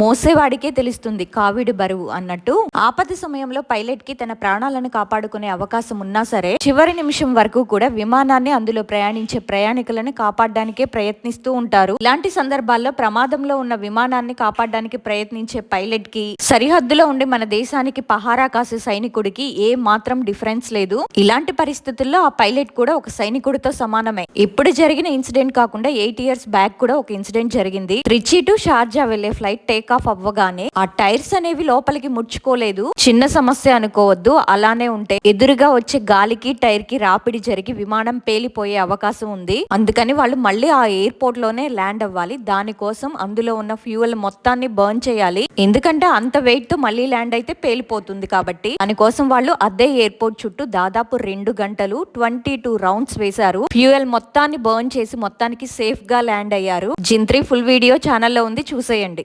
మోసేవాడికే తెలుస్తుంది కావిడి బరువు అన్నట్టు. ఆపద సమయంలో పైలట్కి తన ప్రాణాలను కాపాడుకునే అవకాశం ఉన్నా సరే చివరి నిమిషం వరకు కూడా విమానాన్ని అందులో ప్రయాణించే ప్రయాణికులను కాపాడడానికే ప్రయత్నిస్తూ ఉంటారు. ఇలాంటి సందర్భాల్లో ప్రమాదంలో ఉన్న విమానాన్ని కాపాడడానికి ప్రయత్నించే పైలట్కి సరిహద్దులో ఉండి మన దేశానికి పహారా కాసే సైనికుడికి ఏ మాత్రం డిఫరెన్స్ లేదు. ఇలాంటి పరిస్థితుల్లో ఆ పైలట్ కూడా ఒక సైనికుడితో సమానమే. ఇప్పుడు జరిగిన ఇన్సిడెంట్ కాకుండా ఎయిట్ ఇయర్స్ బ్యాక్ కూడా ఒక ఇన్సిడెంట్ జరిగింది. త్రిచి టు షార్జా వెళ్ళే ఫ్లైట్ టేక్ ఆఫ్ అవ్వగానే ఆ టైర్స్ అనేవి లోపలికి ముడుచుకోలేదు. చిన్న సమస్య అనుకోవద్దు అలానే ఉంటే ఎదురుగా వచ్చే గాలికి టైర్కి రాపిడి జరిగి విమానం పేలిపోయే అవకాశం ఉంది. అందుకని వాళ్ళు మళ్ళీ ఆ ఎయిర్పోర్ట్లోనే ల్యాండ్ అవ్వాలి. దానికోసం అందులో ఉన్న ఫ్యూయల్ మొత్తాన్ని బర్న్ చేయాలి. ఎందుకంటే అంత వెయిట్తో మళ్ళీ ల్యాండ్ అయితే పేలిపోతుంది కాబట్టి దానికోసం వాళ్ళు అదే ఎయిర్పోర్ట్ చుట్టూ దాదాపు రెండు గంటలు ట్వంటీ టూ రౌండ్స్ వేశారు. ఫ్యూయల్ మొత్తాన్ని బర్న్ చేసి మొత్తానికి సేఫ్గా ల్యాండ్ అయ్యారు. జింత్రీ ఫుల్ వీడియో ఛానల్లో ఉంది చూసేయండి.